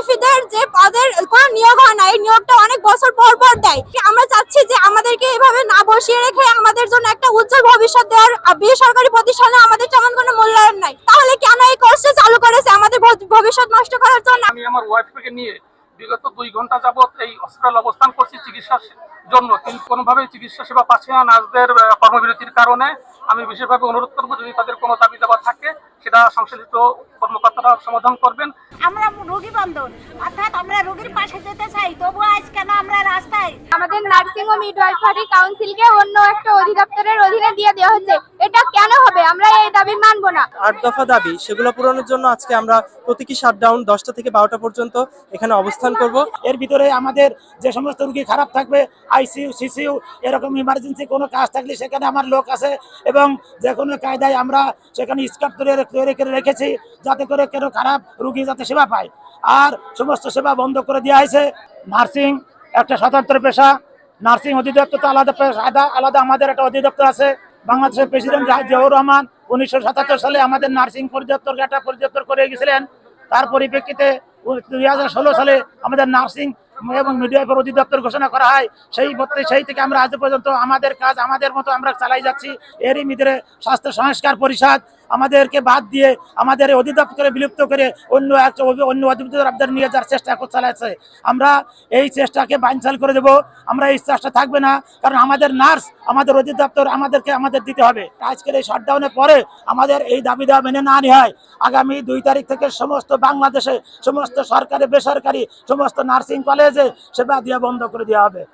ওয়াইফদের যে তাদের কোনো নিয়োগ হয় না, এই নিয়োগটা অনেক বছর পর পর দেয়। আমরা চাচ্ছি যে আমাদেরকে এভাবে না বসিয়ে রেখে আমাদের জন্য একটা উজ্জ্বল ভবিষ্যৎ দেওয়ার বেসরকারি প্রতিষ্ঠানে আমাদের তেমন কোনো মূল্যায়ন নাই। তাহলে কেন এই কোর্সটা চালু করেছে? আমাদের ভবিষ্যৎ নষ্ট করার জন্য আমি আমার ওয়াইফকে নিয়ে বিগত দুই ঘণ্টা যাবত এই হসপিটাল অবস্থান করছি, চিকিৎসা জন্য। কোনোভাবেই চিকিৎসা সেবা পাচ্ছে না নার্সদের কর্মবিরতির কারণে। আমি বিশেষভাবে অনুরোধ করব, যদি তাদের কোনো দাবি দাবা থাকে, সেটা সংশ্লিষ্ট কর্মকর্তারা সমাধান করবেন। আমরা রোগী বন্ধন, অর্থাৎ আমরা রোগীর পাশে যেতে চাই, তবুও আজ কেন আমাদের নার্সিং ও মিডওয়াইফারি কাউন্সিলকে অন্য একটা অধিদপ্তরের অধীনে দিয়ে দেওয়া হচ্ছে। এটা কেন হবে? আমরা এই দাবি মানব না। আট দফা দাবি সেগুলো পূরণের জন্য আজকে আমরা প্রতীকী শাটডাউন দশটা থেকে বারোটা পর্যন্ত এখানে অবস্থান করব। এর ভিতরে আমাদের যে সমস্ত রুগী খারাপ থাকবে আইসিইউ সিসিইউ এরকম ইমার্জেন্সি কোনো কাজ থাকলে সেখানে আমার লোক আছে এবং যে কোনো কায়দায় আমরা সেখানে স্কার্ট তৈরি তৈরি করে রেখেছি যাতে করে কেন খারাপ রুগী যাতে সেবা পায়। আর সমস্ত সেবা বন্ধ করে দেওয়া হয়েছে। নার্সিং একটা স্বতন্ত্র পেশা, নার্সিং অধিদপ্তর তো আলাদা আলাদা আলাদা আমাদের একটা অধিদপ্তর আছে। বাংলাদেশের প্রেসিডেন্ট জিয়াউর রহমান উনিশশো সাতাত্তর সালে আমাদের নার্সিং পরিদপ্তরকে একটা পরিদপ্তর করে গেছিলেন। তার পরিপ্রেক্ষিতে দুই হাজার ষোলো সালে আমাদের নার্সিং এবং মিডিয়ার অধিদপ্তর ঘোষণা করা হয়। সেই মধ্যে সেই থেকে আমরা আজ পর্যন্ত আমাদের কাজ আমাদের মতো আমরা চালাই যাচ্ছি। এরই ভিতরে স্বাস্থ্য সংস্কার পরিষদ আমাদেরকে বাদ দিয়ে আমাদের অধিদপ্তরে বিলুপ্ত করে অন্য অভি- অন্য অধিদপ্তর আপনাদের নিয়ে যাওয়ার চেষ্টা চালাচ্ছে। আমরা এই চেষ্টাকে বানচাল করে দেব। আমরা এই চেষ্টা থাকবে না, কারণ আমাদের নার্স, আমাদের অধিদপ্তর আমাদেরকে আমাদের দিতে হবে। আজকের এই শাটডাউনের পরে আমাদের এই দাবি দেওয়া মেনে না নেওয়া হয় আগামী দুই তারিখ থেকে সমস্ত বাংলাদেশে, সমস্ত সরকারি, বেসরকারি, সমস্ত নার্সিং কলেজে সেবা দেওয়া বন্ধ করে দেওয়া হবে।